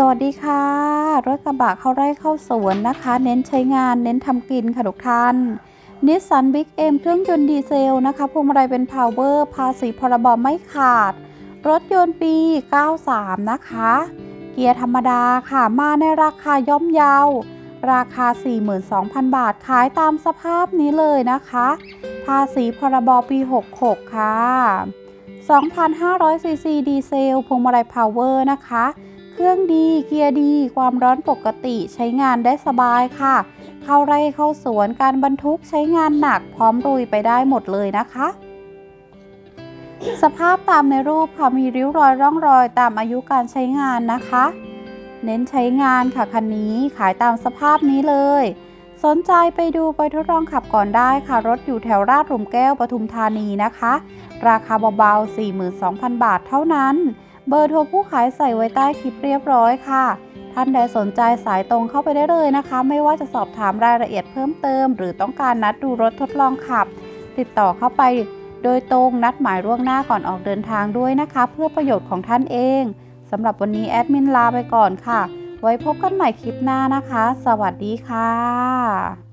สวัสดีค่ะ รถกระบะเข้าไร่เข้าสวนนะคะ เน้นใช้งานเน้นทำกินค่ะทุกท่านนิสสันบิ๊กเอ็มเครื่องยนต์ดีเซลนะคะพวงมาลัยเป็นพาวเวอร์ภาษีพรบไม่ขาด รถยนต์ปี 93 นะคะ เกียร์ธรรมดาค่ะมาในราคาย่อมเยาราคา 42,000 บาทขายตามสภาพนี้เลยนะคะ ภาษีพรบปี 66 ค่ะ 2,500ซีซีดีเซลพวงมาลัยพาวเวอร์นะคะ เครื่องดีเกียร์ดี ความร้อนปกติใช้งานได้สบายค่ะ เข้าไร่เข้าสวนการบรรทุกใช้งานหนักพร้อมลุยไปได้หมดเลยนะคะ สภาพตามในรูปค่ะมีริ้วรอยร่องรอยตามอายุการใช้งานนะคะ เน้นใช้งานค่ะคันนี้ขายตามสภาพนี้เลย สนใจไปดูไปทดลองขับก่อนได้ค่ะ รถอยู่แถวราชหลุมแก้วปทุมธานีนะคะ ราคาเบาๆ42,000 บาทเท่านั้น เบอร์โทรผู้ขายใส่ไว้ใต้คลิปเรียบร้อยค่ะ ท่านใดสนใจสายตรงเข้าไปได้เลยนะคะ ไม่ว่าจะสอบถามรายละเอียดเพิ่มเติม หรือต้องการนัดดูรถทดลองขับ ติดต่อเข้าไป โดยตรงนัดหมายล่วงหน้าก่อนออกเดินทางด้วยนะคะ เพื่อประโยชน์ของท่านเองสำหรับวันนี้แอดมินลาไปก่อนค่ะ ไว้พบกันใหม่คลิปหน้านะคะ สวัสดีค่ะ